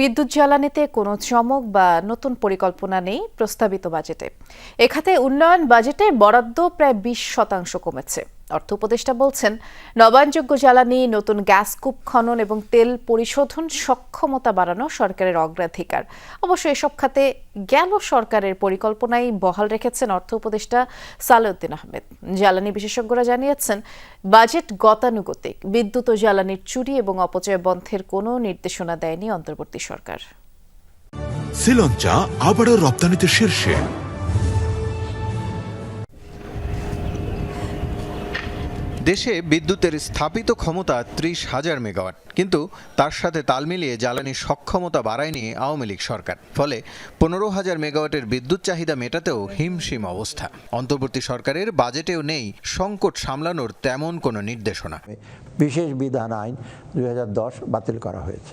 বিদ্যুৎ জ্বালানিতে কোনো চমক বা নতুন পরিকল্পনা নেই প্রস্তাবিত বাজেটে। এখাতে উন্নয়ন বাজেটে বরাদ্দ প্রায় বিশ শতাংশ কমেছে। অর্থ উপদেষ্টা বলছেন, নবায়নযোগ্য জ্বালানি, নতুন গ্যাস কূপ খনন এবং তেল পরিশোধন সক্ষমতা বাড়ানো সরকারের অগ্রাধিকার। অবশ্য এসব খাতে গেল সরকারের পরিকল্পনাই বহাল রেখেছেন অর্থ উপদেষ্টা সালেউদ্দিন আহমেদ। জ্বালানি বিশেষজ্ঞরা জানিয়েছেন, বাজেট গতানুগতিক, বিদ্যুৎ ও জ্বালানির চুরি এবং অপচয় বন্ধের কোনো নির্দেশনা দেয়নি অন্তর্বর্তী সরকার। শ্রীলঞ্চা আবারও রপ্তানিতে শীর্ষে। দেশে বিদ্যুতের স্থাপিত ক্ষমতা ত্রিশ হাজার মেগাওয়াট। কিন্তু তার সাথে তাল মিলিয়ে জ্বালানি সক্ষমতা বাড়ায়নি আওয়ামী লীগ সরকার। ফলে পনেরো হাজার মেগাওয়াটের বিদ্যুৎ চাহিদা মেটাতেও হিমশিম অবস্থা। অন্তর্বর্তী সরকারের বাজেটেও নেই সংকট সামলানোর তেমন কোনো নির্দেশনা। বিশেষ বিধান আইন দু হাজার দশ বাতিল করা হয়েছে।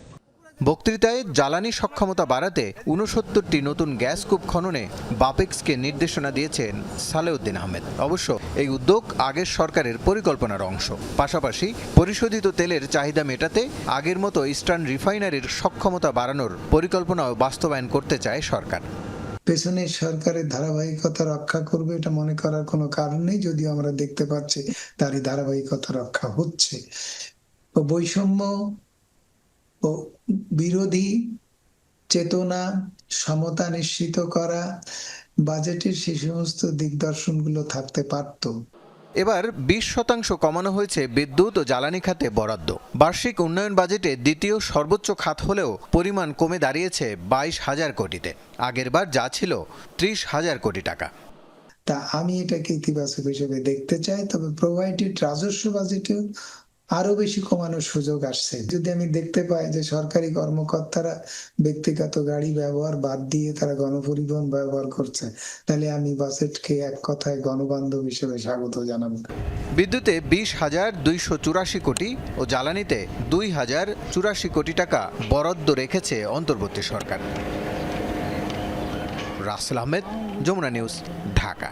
বক্তৃতায় জ্বালানি সক্ষমতা বাড়াতে উনসত্তরটি নতুন গ্যাস কূপ খননে বাপেক্সকে নির্দেশনা দিয়েছেন সালেউদ্দিন আহমেদ। অবশ্য এই উদ্যোগ আগের সরকারের পরিকল্পনার অংশ। পাশাপাশি পরিশোধিত তেলের চাহিদা মেটাতে আগের মতো ইস্টার্ন রিফাইনারির সক্ষমতা বাড়ানোর পরিকল্পনাও বাস্তবায়ন করতে চায় সরকার। পেছনে সরকারের ধারাবাহিকতা রক্ষা করবে এটা মনে করার কোনো কারণ নেই, যদিও আমরা দেখতে পাচ্ছি তারই ধারাবাহিকতা রক্ষা হচ্ছে। বৈষম্য ও বিরোধী চেতনা সমতা নিশ্চিত করা বাজেটের সেই সমস্ত দিগদর্শনগুলো থাকতে পারতো। এবার বিশ শতাংশ কমানো হয়েছে বিদ্যুৎ ও জ্বালানি খাতে বরাদ্দ। বার্ষিক উন্নয়ন বাজেটে দ্বিতীয় সর্বোচ্চ খাত হলেও পরিমাণ কমে দাঁড়িয়েছে বাইশ হাজার কোটিতে। আগেরবার যা ছিল ত্রিশ হাজার কোটি টাকা। তা আমি এটাকে ইতিবাচক হিসেবে দেখতে চাই তবে প্রোভাইডেড রাজস্ব বাজেটেও আরও বেশি কমানোর সুযোগ আসছে। যদি আমি দেখতে পাই যে সরকারি কর্মকর্তারা ব্যক্তিগত গাড়ি ব্যবহার বাদ দিয়ে তারা গণপরিবহন ব্যবহার করছে, তাহলে আমি বাজেটকে এক কথায় গণবান্ধব হিসেবে স্বাগত জানাব। বিদ্যুতে বিশ হাজার দুইশো চুরাশি কোটি ও জ্বালানিতে দুই হাজার চুরাশি কোটি টাকা বরাদ্দ রেখেছে অন্তর্বর্তী সরকার। রাসেল আহমেদ, যমুনা নিউজ, ঢাকা।